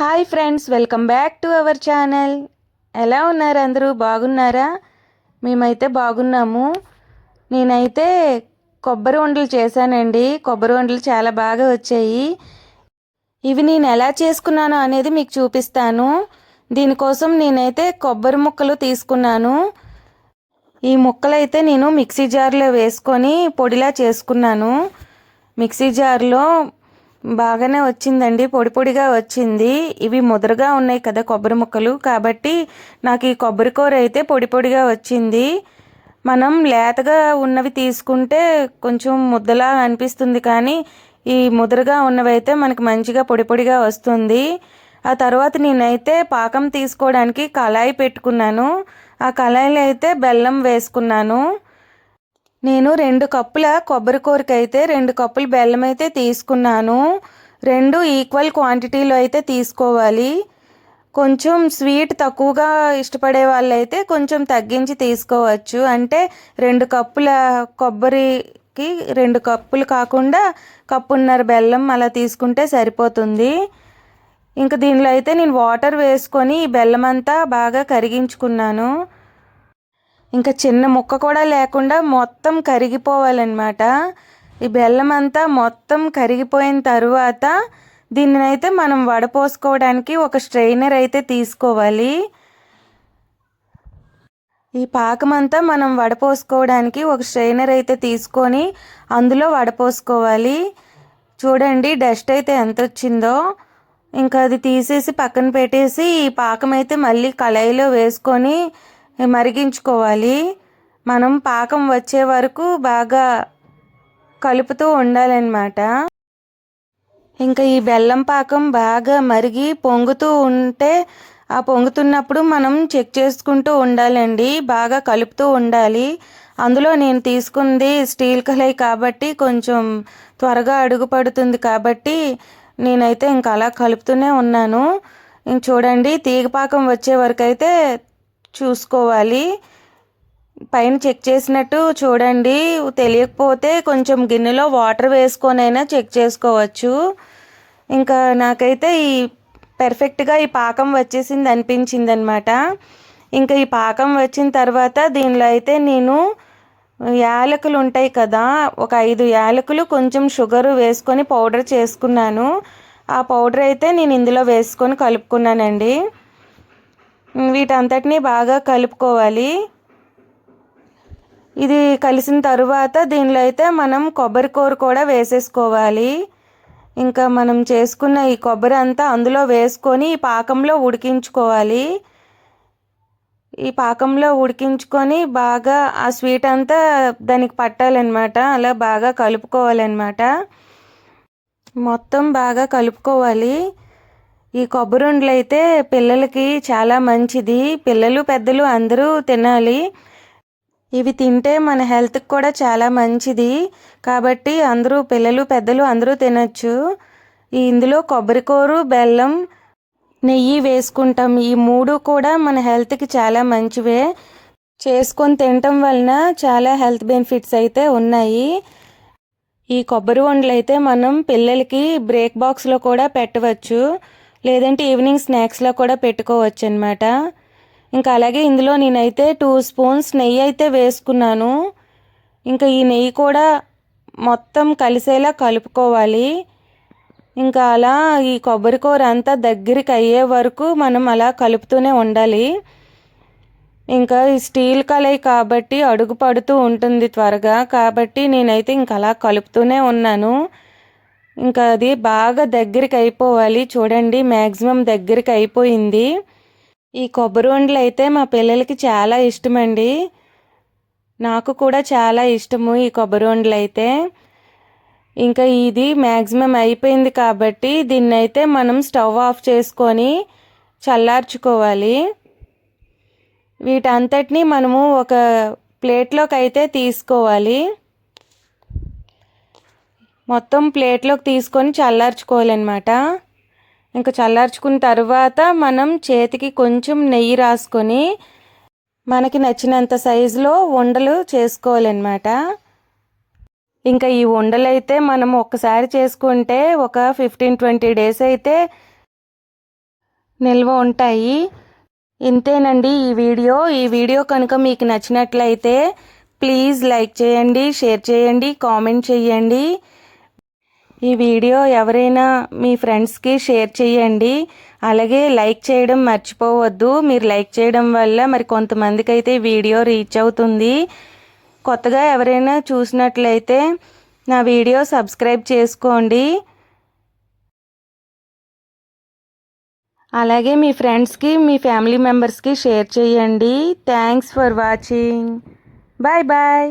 Hi friends welcome back to our channel. ఎలా ఉన్నారు అందరూ? బాగున్నారా? మేమైతే బాగున్నాము. నేనైతే కొబ్బరి వండలు చేశానండి. కొబ్బరి వండలు చాలా బాగా వచ్చాయి. ఇవి నేను ఎలా చేసుకున్నాను అనేది మీకు చూపిస్తాను. దీనికోసం నేనైతే కొబ్బరి ముక్కలు తీసుకున్నాను. ఈ ముక్కలైతే నేను మిక్సీ జార్లో వేసుకొని పొడిలా చేసుకున్నాను. మిక్సీ జార్లో బాగానే వచ్చిందండి పొడి పొడిగా వచ్చింది. ఇవి ముదరగా ఉన్నాయి కదా కొబ్బరి ముక్కలు. కాబట్టి నాకు ఈ కొబ్బరి కూర అయితే పొడి పొడిగా వచ్చింది. మనం లేతగా ఉన్నవి తీసుకుంటే కొంచెం ముద్దలా అనిపిస్తుంది కానీ ఈ ముదరగా ఉన్నవి అయితే మనకి మంచిగా పొడి పొడిగా వస్తుంది. ఆ తర్వాత నేనైతే పాకం తీసుకోవడానికి కళాయి పెట్టుకున్నాను. ఆ కళాయిలో అయితే బెల్లం వేసుకున్నాను. నేను రెండు కప్పుల కొబ్బరి కూరకి అయితే రెండు కప్పులు బెల్లం అయితే తీసుకున్నాను. రెండు ఈక్వల్ క్వాంటిటీలో అయితే తీసుకోవాలి. కొంచెం స్వీట్ తక్కువగా ఇష్టపడే వాళ్ళైతే కొంచెం తగ్గించి తీసుకోవచ్చు. అంటే రెండు కప్పుల కొబ్బరికి రెండు కప్పులు కాకుండా కప్పున్నర బెల్లం అలా తీసుకుంటే సరిపోతుంది. ఇంకా దీనిలో అయితే నేను వాటర్ వేసుకొని ఈ బెల్లం అంతా బాగా కరిగించుకున్నాను. ఇంకా చిన్న ముక్క కూడా లేకుండా మొత్తం కరిగిపోవాలన్నమాట. ఈ బెల్లం అంతా మొత్తం కరిగిపోయిన తర్వాత దీన్ని అయితే మనం వడపోసుకోవడానికి ఒక స్ట్రైనర్ అయితే తీసుకోవాలి. ఈ పాకం అంతా మనం వడపోసుకోవడానికి ఒక స్ట్రైనర్ అయితే తీసుకొని అందులో వడపోసుకోవాలి చూడండి డస్ట్ అయితే ఎంత వచ్చిందో ఇంకా అది తీసేసి పక్కన పెట్టేసి ఈ పాకం అయితే మళ్ళీ కళాయిలో వేసుకొని మరిగించుకోవాలి. మనం పాకం వచ్చే వరకు బాగా కలుపుతూ ఉండాలన్నమాట. ఇంకా ఈ బెల్లం పాకం బాగా మరిగి పొంగుతూ ఉంటే ఆ పొంగుతున్నప్పుడు మనం చెక్ చేసుకుంటూ ఉండాలండి. బాగా కలుపుతూ ఉండాలి. అందులో నేను తీసుకుంది స్టీల్ కలై కాబట్టి కొంచెం త్వరగా అడుగు పడుతుంది కాబట్టి నేనైతే ఇంకా అలా కలుపుతూనే ఉన్నాను. ఇంక చూడండి తీగపాకం వచ్చే వరకు అయితే చూసుకోవాలి. పైన చెక్ చేసినట్టు చూడండి. తెలియకపోతే కొంచెం గిన్నెలో వాటర్ వేసుకొనైనా చెక్ చేసుకోవచ్చు. ఇంకా నాకైతే ఈ పర్ఫెక్ట్గా ఈ పాకం వచ్చేసింది అనిపించింది అనమాట ఇంకా ఈ పాకం వచ్చిన తర్వాత దీనిలో అయితే నేను యాలకులు ఉంటాయి కదా ఒక ఐదు యాలకులు కొంచెం షుగర్ వేసుకొని పౌడర్ చేసుకున్నాను. ఆ పౌడర్ అయితే నేను ఇందులో వేసుకొని కలుపుకున్నానండి. వీటంతటినీ బాగా కలుపుకోవాలి. ఇది కలిసిన తరువాత దీనిలో అయితే మనం కొబ్బరి కూర కూడా వేసేసుకోవాలి. ఇంకా మనం చేసుకున్న ఈ కొబ్బరి అంతా అందులో వేసుకొని ఈ పాకంలో ఉడికించుకోవాలి. ఈ పాకంలో ఉడికించుకొని బాగా ఆ స్వీట్ అంతా దానికి పట్టాలన్నమాట. అలా బాగా కలుపుకోవాలన్నమాట. మొత్తం బాగా కలుపుకోవాలి. ఈ కొబ్బరి అయితే పిల్లలకి చాలా మంచిది. పిల్లలు పెద్దలు అందరూ తినాలి. ఇవి తింటే మన హెల్త్కి కూడా చాలా మంచిది. కాబట్టి అందరూ పిల్లలు పెద్దలు అందరూ తినచ్చు. ఇందులో కొబ్బరికూరు బెల్లం నెయ్యి వేసుకుంటాం. ఈ మూడు కూడా మన హెల్త్కి చాలా మంచివే. చేసుకొని తినటం వలన చాలా హెల్త్ బెనిఫిట్స్ అయితే ఉన్నాయి. ఈ కొబ్బరి వండలు అయితే మనం పిల్లలకి బ్రేక్ బాక్స్లో కూడా పెట్టవచ్చు. లేదంటే ఈవినింగ్ స్నాక్స్లో కూడా పెట్టుకోవచ్చు అనమాట ఇంకా అలాగే ఇందులో నేనైతే టూ స్పూన్స్ నెయ్యి అయితే వేసుకున్నాను. ఇంకా ఈ నెయ్యి కూడా మొత్తం కలిసేలా కలుపుకోవాలి. ఇంకా అలా ఈ కొబ్బరి కూర అంతా దగ్గరికి అయ్యే వరకు మనం అలా కలుపుతూనే ఉండాలి. ఇంకా ఈ స్టీల్ కలయి కాబట్టి అడుగు పడుతూ ఉంటుంది త్వరగా. కాబట్టి నేనైతే ఇంకా అలా కలుపుతూనే ఉన్నాను. ఇంకా అది బాగా దగ్గరికి అయిపోవాలి. చూడండి మ్యాక్సిమం దగ్గరికి అయిపోయింది. ఈ కొబ్బరి వండలు అయితే మా పిల్లలకి చాలా ఇష్టమండి. నాకు కూడా చాలా ఇష్టము ఈ కొబ్బరి వండలు అయితే. ఇంకా ఇది మ్యాక్సిమం అయిపోయింది కాబట్టి దీన్ని అయితే మనం స్టవ్ ఆఫ్ చేసుకొని చల్లార్చుకోవాలి. వీటంతటిని మనము ఒక ప్లేట్లోకి అయితే తీసుకోవాలి. మొత్తం ప్లేట్లోకి తీసుకొని చల్లార్చుకోవాలన్నమాట. ఇంకా చల్లార్చుకున్న తర్వాత మనం చేతికి కొంచెం నెయ్యి రాసుకొని మనకి నచ్చినంత సైజులో ఉండలు చేసుకోవాలన్నమాట. ఇంకా ఈ ఉండలు అయితే మనం ఒక్కసారి చేసుకుంటే ఒక ఫిఫ్టీన్ ట్వంటీ డేస్ అయితే నిల్వ ఉంటాయి. ఇంతేనండి ఈ వీడియో. ఈ వీడియో కనుక మీకు నచ్చినట్లయితే ప్లీజ్ లైక్ చేయండి షేర్ చేయండి కామెంట్ చేయండి. ఈ వీడియో ఎవరైనా మీ ఫ్రెండ్స్కి షేర్ చేయండి. అలాగే లైక్ చేయడం మర్చిపోవద్దు. మీరు లైక్ చేయడం వల్ల మరి కొంతమందికి అయితే వీడియో రీచ్ అవుతుంది. కొత్తగా ఎవరైనా చూసినట్లయితే నా వీడియో సబ్స్క్రైబ్ చేసుకోండి. అలాగే మీ ఫ్రెండ్స్కి మీ ఫ్యామిలీ మెంబర్స్కి షేర్ చేయండి. Thanks for watching. Bye bye.